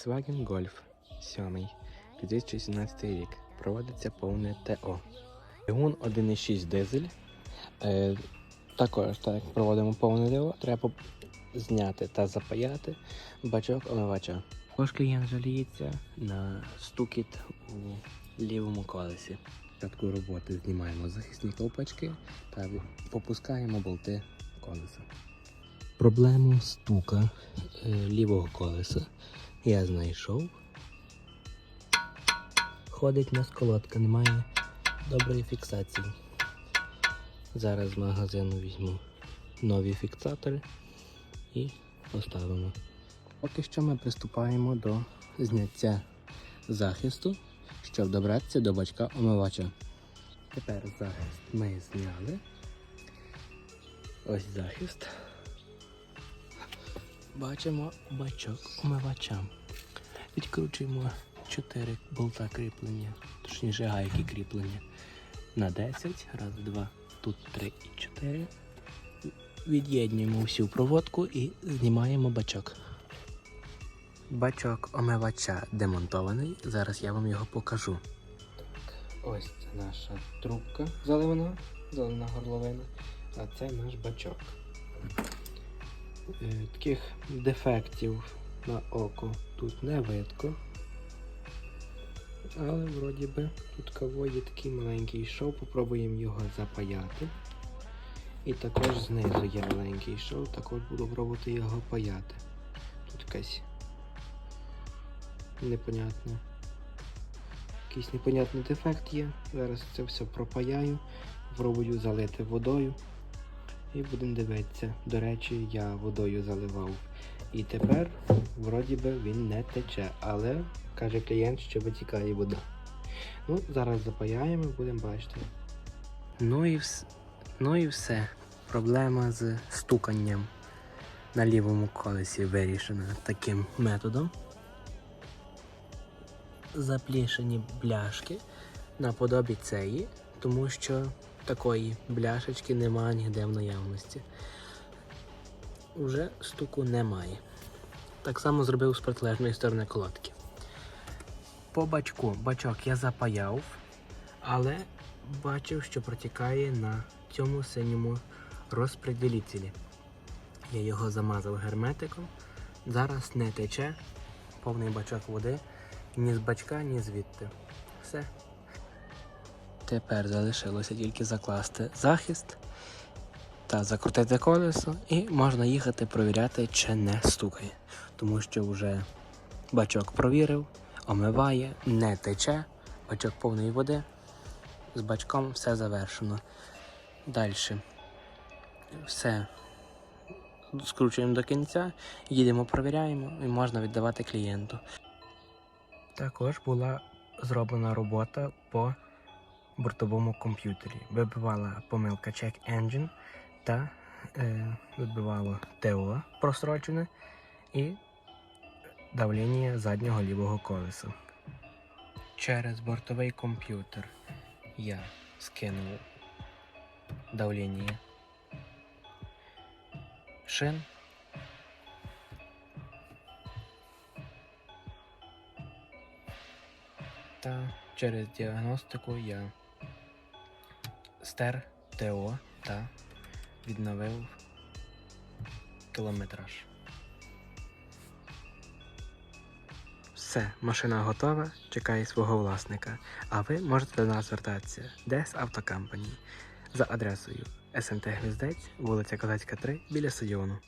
Volkswagen Golf 7 2017 рік. Проводиться повне ТО. Двигун 1,6 дизель. Е, також, так як проводимо повне ТО, треба зняти та запаяти бачок омивача. Також клієнт жаліється на стукіт у лівому колесі. Початку роботи знімаємо захисні ковпачки та попускаємо болти колеса. Проблему стука е, лівого колеса я знайшов. Ходить на сколотка, немає доброї фіксації. Зараз з магазину візьму нові фіксатори і поставимо. Поки що ми приступаємо до зняття захисту, щоб добратися до бачка омивача. Тепер захист ми зняли. Ось захист. Бачимо бачок омивача. Відкручуємо 4 болта кріплення, точніше гайки кріплення на 10. Раз, два, тут 3 і 4. Від'єднуємо всю проводку і знімаємо бачок. Бачок омивача демонтований. Зараз я вам його покажу. Ось це наша трубка заливана, залена горловина, а це наш бачок. Е, Таких дефектів на око тут не видко. Але вроді би тут кого є такий маленький шов, попробуємо його запаяти. І також знизу є маленький шов, також буду пробувати його паяти. Тут якась непонятна. Якийсь непонятний дефект є. Зараз це все пропаяю, пробую залити водою. І будемо дивитися. До речі, я водою заливав. І тепер, вроді би, він не тече, але каже клієнт, що витікає вода. Ну, зараз запаяємо, будемо бачити. Ну і, вс... ну і все. Проблема з стуканням на лівому колесі вирішена таким методом. Заплішені бляшки наподобі цієї, тому що такої бляшечки немає ніде в наявності. Уже стуку немає. Так само зробив з протилежної сторони колодки. По бачку бачок я запаяв, але бачив, що протікає на цьому синьому розпределителі. Я його замазав герметиком. Зараз не тече повний бачок води ні з бачка, ні звідти. Все. Тепер залишилося тільки закласти захист та закрутити колесо, і можна їхати провіряти, чи не стукає. Тому що вже бачок провірив, омиває, не тече, бачок повної води. З бачком все завершено. Далі все скручуємо до кінця, їдемо, провіряємо і можна віддавати клієнту. Також була зроблена робота по бортовому комп'ютері. Вибивала помилка Check Engine та е, вибивало ТО просрочене і давлення заднього лівого колеса. Через бортовий комп'ютер я скинув давлення шин. Та через діагностику я стер ТО та відновив кілометраж. Все, машина готова, чекає свого власника. А ви можете до нас звертатися Дес Автокампані за адресою СМТ Гвіздець, вулиця Козацька, 3 біля стадіону.